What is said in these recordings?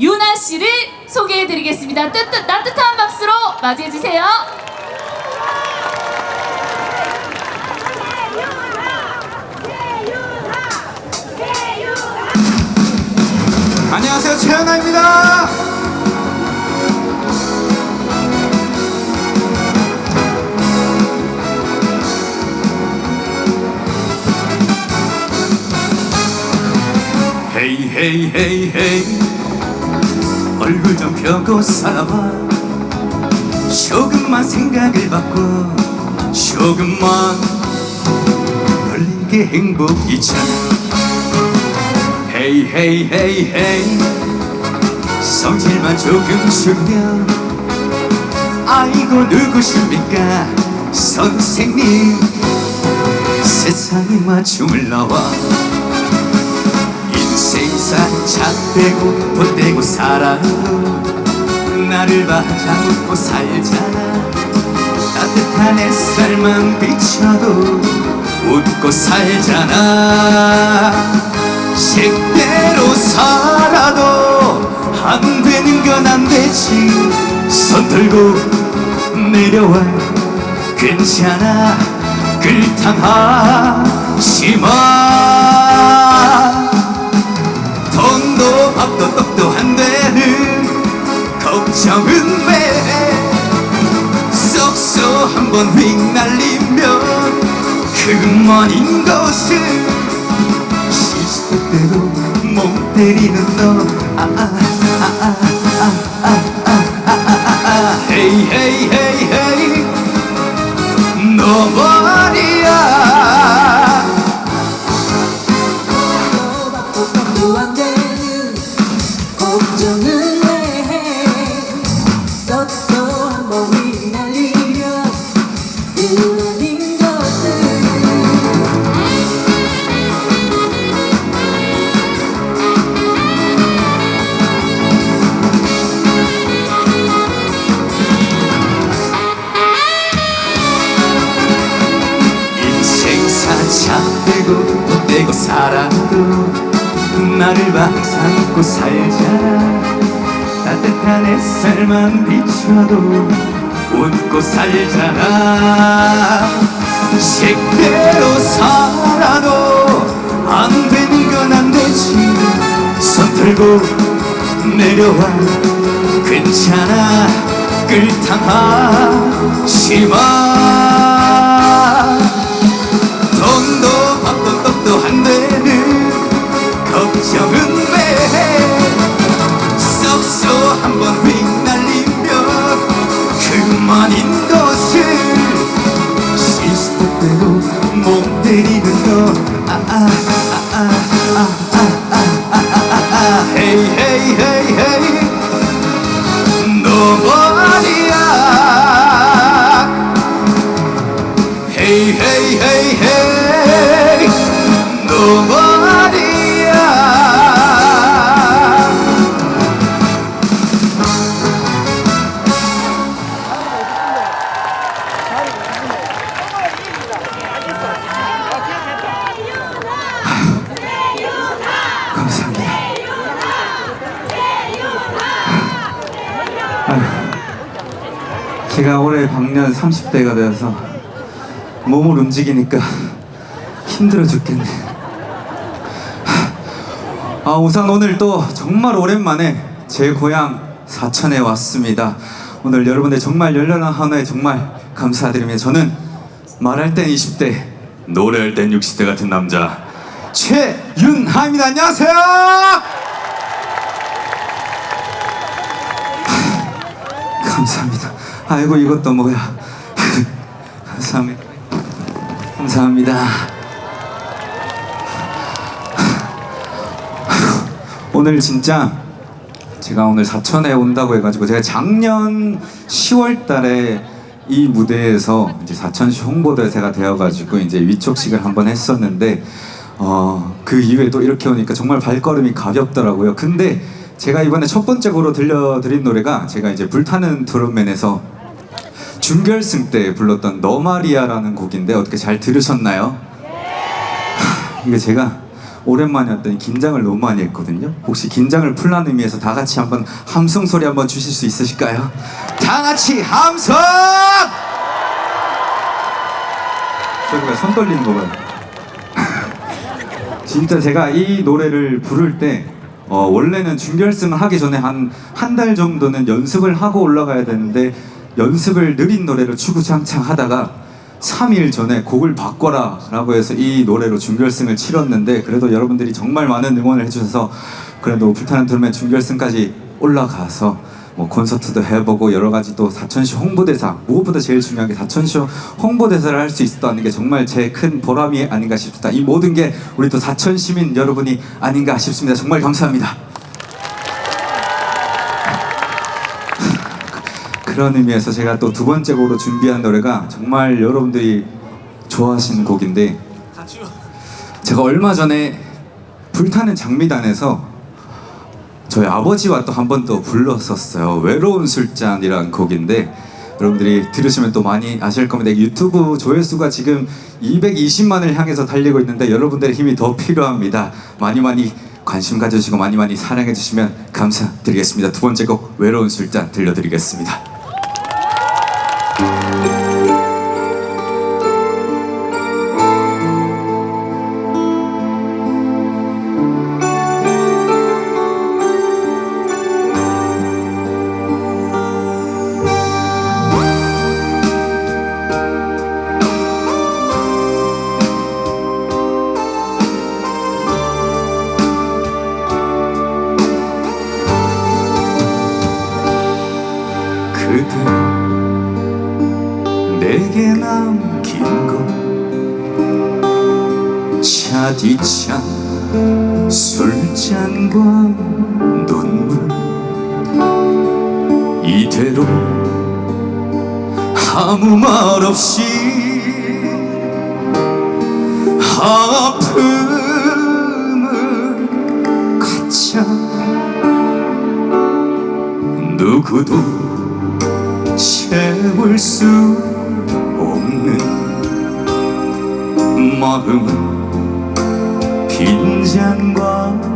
최윤아 씨를 소개해 드리겠습니다. 뜨뜻 따뜻한 박수로 맞이해 주세요. 안녕하세요 최연아입니다. 헤이 헤이 헤이 헤이 얼굴 좀 펴고 살아봐. 조금만 생각을 바꿔 조금만 널린 게 행복이잖아. 헤이 헤이 헤이 헤이. 성질만 조금 줄여. 아이고 누구십니까? 선생님. 세상에 맞춤을 나와 인생산 작대고 봇대고 살아도 나를 바짝 웃고 살잖아 따뜻한 햇살만 비춰도 웃고 살잖아. 식대로 살아도 안 되는 건 안 되지. 손 들고 내려와. 괜찮아 끌탕하지 마 밥도 떡도 안 되는 걱정은 왜 쏙쏙 한번 휙날리면 그만인 것은 시시대로 몸 때리는 너. 아, 아, 살아도 나를 웃고 살잖아 따뜻한 햇살만 비춰도 웃고 살잖아. 식대로 살아도 안 되는 건 안 되지 손 들고 내려와. 괜찮아. 끌탕하지 마 30대가 되어서 몸을 움직이니까 힘들어 죽겠네. 아, 우선 오늘 또 정말 오랜만에 제 고향 사천에 왔습니다. 오늘 여러분들 정말 열렬한 환호에 정말 감사드리며 저는 말할 땐 20대, 노래할 땐 60대 같은 남자 최윤하입니다. 안녕하세요. 감사합니다. 아이고 이것도 뭐야. 감사합니다. 감사합니다. 오늘 진짜 제가 오늘 사천에 온다고 해가지고 제가 작년 10월 달에 이 무대에서 이제 사천시 홍보대사가 되어가지고 이제 위촉식을 한번 했었는데 어, 그 이후에도 이렇게 오니까 정말 발걸음이 가볍더라고요. 근데 제가 이번에 첫 번째 곡으로 들려드린 노래가 제가 이제 불타는 트롯맨에서 준결승 때 불렀던 너 마리아라는 곡인데 어떻게 잘 들으셨나요? 하, 이게 제가 오랜만에 왔더니 긴장을 너무 많이 했거든요. 혹시 긴장을 풀라는 의미에서 다 같이 한번 함성 소리 한번 주실 수 있으실까요? 다 같이 함성! 저기가 손 떨리는 거 봐요. 진짜 제가 이 노래를 부를 때 어, 원래는 준결승을 하기 전에 한 한 달 정도는 연습을 하고 올라가야 되는데 연습을 느린 노래를 추구창창 하다가 3일 전에 곡을 바꿔라 라고 해서 이 노래로 준결승을 치렀는데 그래도 여러분들이 정말 많은 응원을 해주셔서 그래도 불타는 드럼의 준결승까지 올라가서 뭐 콘서트도 해보고 여러 가지 또 사천시 홍보대사 무엇보다 제일 중요한 게 사천시 홍보대사를 할 수 있었다는 게 정말 제 큰 보람이 아닌가 싶습니다. 이 모든 게 우리 또 사천 시민 여러분이 아닌가 싶습니다. 정말 감사합니다. 그런 의미에서 제가 또 두 번째 곡으로 준비한 노래가 정말 여러분들이 좋아하시는 곡인데 제가 얼마 전에 불타는 장미단에서 저희 아버지와 또 한 번 더 불렀었어요. 외로운 술잔이라는 곡인데 여러분들이 들으시면 또 많이 아실 겁니다. 유튜브 조회수가 지금 220만을 향해서 달리고 있는데 여러분들의 힘이 더 필요합니다. 많이 많이 관심 가져주시고 많이 많이 사랑해 주시면 감사드리겠습니다. 두 번째 곡 외로운 술잔 들려드리겠습니다. 그대 술잔과 눈물. 이대로 아무 말 없이 아픔을 가짜 누구도 채울 수 없는 마음은 빈잔과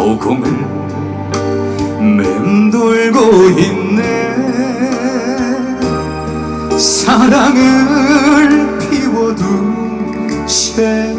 허공을 맴돌고 있네. 사랑을 피워둔 채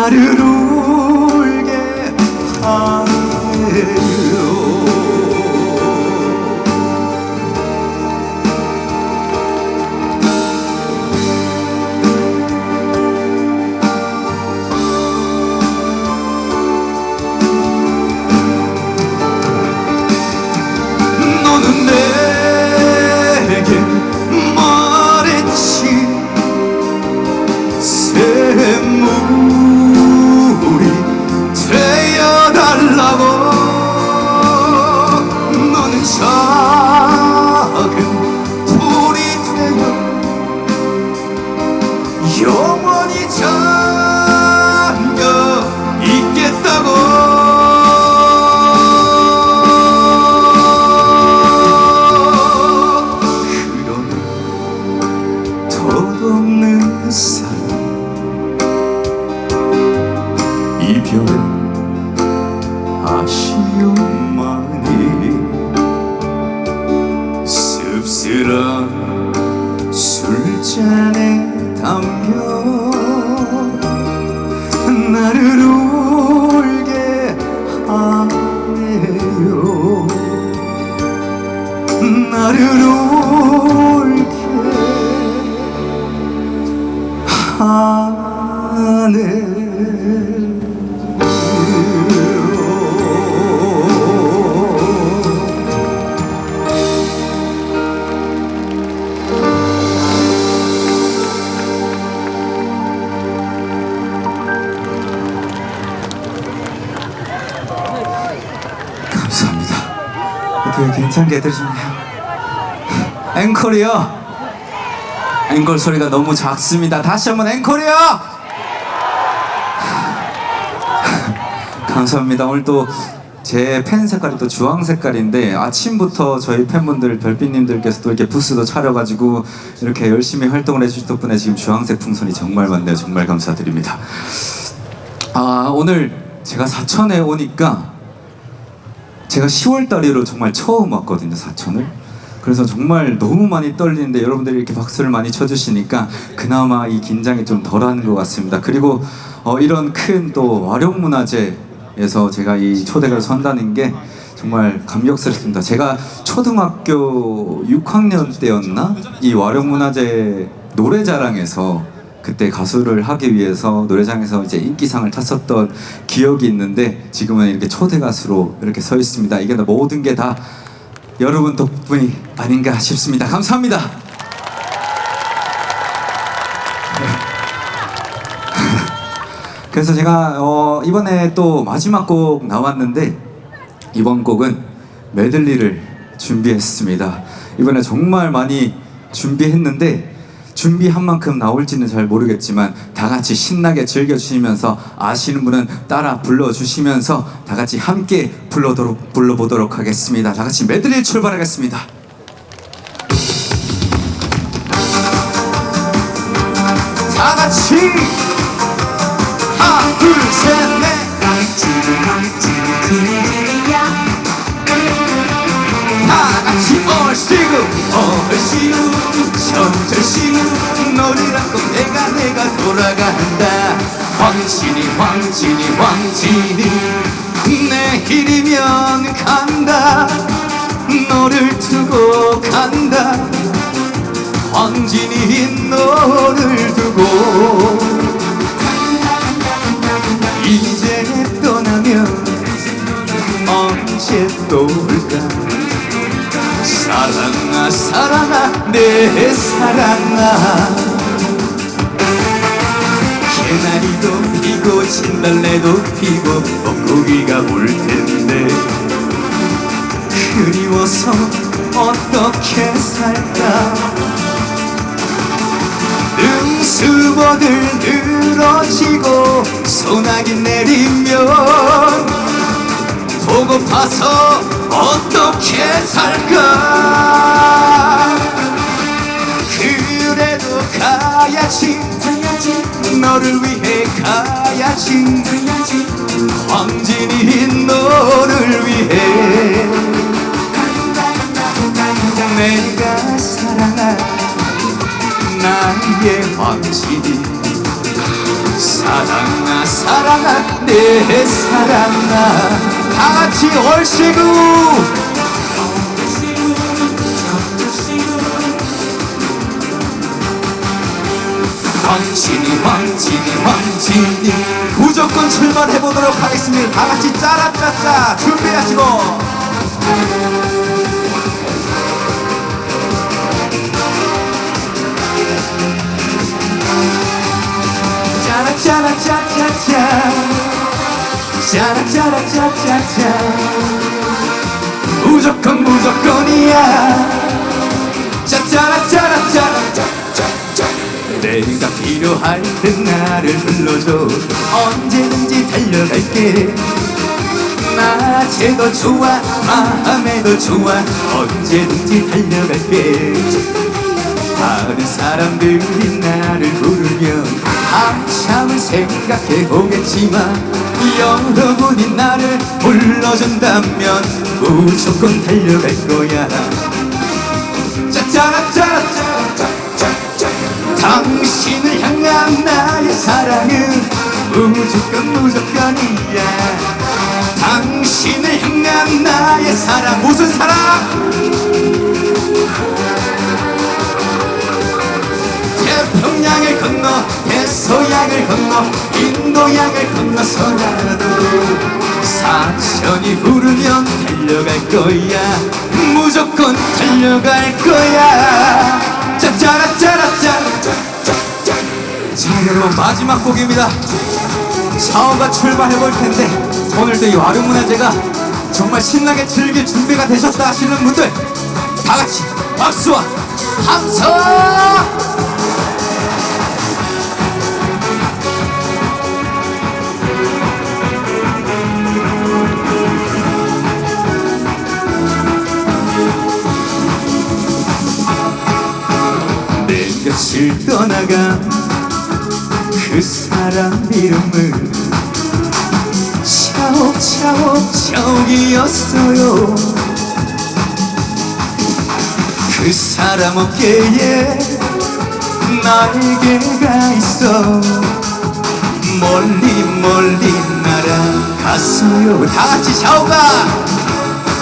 나를 울게 하네 잔에 담겨 어떻게 괜찮게 해드리셨나요? 앵콜이요. 앵콜 소리가 너무 작습니다. 다시 한번 앵콜이요. 감사합니다. 오늘 또제팬 색깔이 또 주황 색깔인데 아침부터 저희 팬분들 별빛님들께서 또 이렇게 부스도 차려가지고 이렇게 열심히 활동을 해주신 덕분에 지금 주황색 풍선이 정말 많네요. 정말 감사드립니다. 아 오늘 제가 사천에 오니까 제가 10월 달이로 정말 처음 왔거든요 사천을. 그래서 정말 너무 많이 떨리는데 여러분들이 이렇게 박수를 많이 쳐주시니까 그나마 이 긴장이 좀 덜한 것 같습니다. 그리고 어, 이런 큰 또 와룡문화제에서 제가 이 초대를 선다는 게 정말 감격스럽습니다. 제가 초등학교 6학년 때였나? 이 와룡문화제 노래자랑에서 그때 가수를 하기 위해서 노래장에서 이제 인기상을 탔었던 기억이 있는데 지금은 이렇게 초대 가수로 이렇게 서 있습니다. 이게 모든 게 다 여러분 덕분이 아닌가 싶습니다. 감사합니다. 그래서 제가 어, 이번에 또 마지막 곡 나왔는데 이번 곡은 메들리를 준비했습니다. 이번에 정말 많이 준비했는데 준비한 만큼 나올지는 잘 모르겠지만 다 같이 신나게 즐겨주시면서 아시는 분은 따라 불러주시면서 다 같이 함께 불러도록, 불러보도록 하겠습니다. 다 같이 메들리 출발하겠습니다. 다 같이 하나 둘셋넷 다 같이 얼씨구 얼씨구 천절씨구 너를 안고 내가 내가 돌아간다. 황진이 황진이 황진이 내일이면 간다. 너를 두고 간다. 황진이 너를 두고 이제 떠나면 언제 또 올까 사랑아 사랑아 내 사랑아. 개나리도 피고 진달래도 피고 벚고기가 올 텐데. 그리워서 어떻게 살까? 능수보들 늘어지고 소나기 내리면 보고파서 어떻게 살까? 그래도 가야지. 너를 위해 가야지. 황진이 너를 위해. 내가 사랑한 나의 황진이. 사랑아 사랑아 내 사랑아 다 같이 얼씨구. 황진이 황진이 황진이. 무조건 출발해 보도록 하겠습니다. 다 같이 짜라짜짜 준비하시고. 짜라짜라짜짜짜 짜라짜라짜짜짜 무조건 무조건이야 짜짜라짜라짜짜짜 내가 필요할 때 나를 불러줘 언제든지 달려갈게 낮에도 좋아 밤에도 좋아 언제든지 달려갈게 다른 사람들이 나를 부르면 한참을 생각해 보겠지만 여러분이 나를 불러준다면 무조건 달려갈 거야. 짜짜라짜짜짜짜짜 당신을 향한 나의 사랑은 무조건 무조건이야. 당신을 향한 나의 사랑 무슨 사랑 태평양을 건너 대서양을 건너 인도양을 건너서라도. 사천이 부르면 달려갈 거야. 무조건 달려갈 거야. 짜짜라짜라짜 자 여러분 마지막 곡입니다. 샤오가 출발해 볼 텐데 오늘도 이 와룡문화제가 정말 신나게 즐길 준비가 되셨다 하시는 분들 다 같이 박수와 함성 곁을 떠나간 그 사람 이름은 차옥차옥 차옥이었어요. 그 사람 어깨에 날개가 있어 멀리 멀리 날아갔어요. 다같이 샤오가!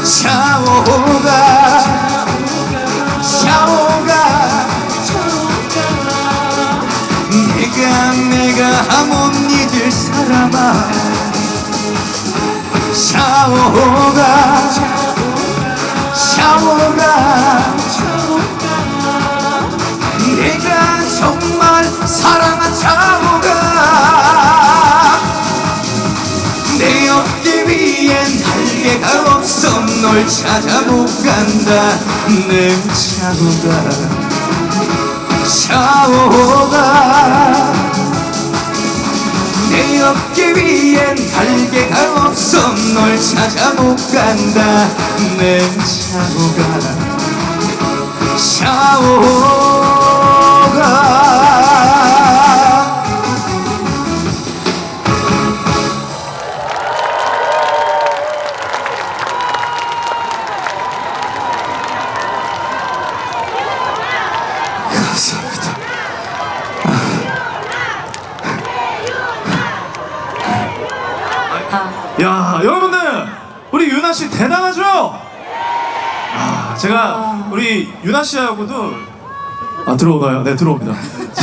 샤오 사람아 샤오가 샤오가 내가 정말 사랑한 샤오가. 내 어깨 위엔 날개가 없어 널 찾아 못 간다. 내 샤오가 샤오가 어깨 위엔 날개가 없어. 널 찾아 못 간다. 내 샤오가 샤오 야 여러분들 우리 유나 씨 대단하죠? 아 제가 우리 유나 씨하고도 아 들어오나요? 네 들어옵니다.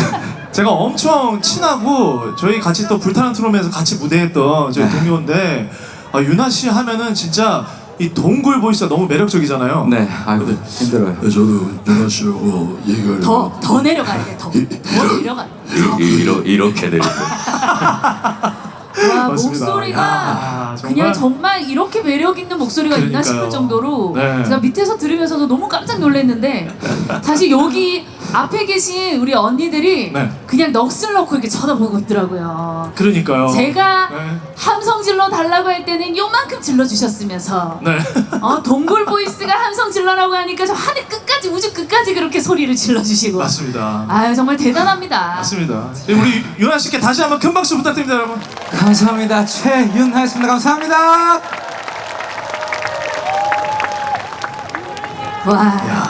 제가 엄청 친하고 저희 같이 또 불타는 트롯에서 같이 무대했던 저희 동료인데 아, 유나 씨 하면은 진짜 이 동굴 보이스가 너무 매력적이잖아요. 네, 아이고 힘들어요. 네, 저도 윤아 씨하고 얘기를 더, 더 내려가야 돼, 더. 더 내려가. 이렇게 이렇게 내리고. 와, 맞습니다. 목소리가 야, 정말. 그냥 정말 이렇게 매력 있는 목소리가 있나 그러니까요. 싶을 정도로 네. 제가 밑에서 들으면서도 너무 깜짝 놀랐는데 사실 여기 앞에 계신 우리 언니들이 네. 그냥 넋을 넣고 이렇게 쳐다보고 있더라고요. 그러니까요. 제가 네. 함성 질러 달라고 할 때는 요만큼 질러 주셨으면서 네. 어, 동굴 보이스가 함성 질러라고 하니까 저 하늘 끝까지 우주 끝까지 그렇게 소리를 질러 주시고 맞습니다. 아유 정말 대단합니다. 맞습니다. 네, 우리 유나 씨께 다시 한번 큰 박수 부탁드립니다, 여러분. 감사합니다. 최윤하였습니다. 감사합니다. 와.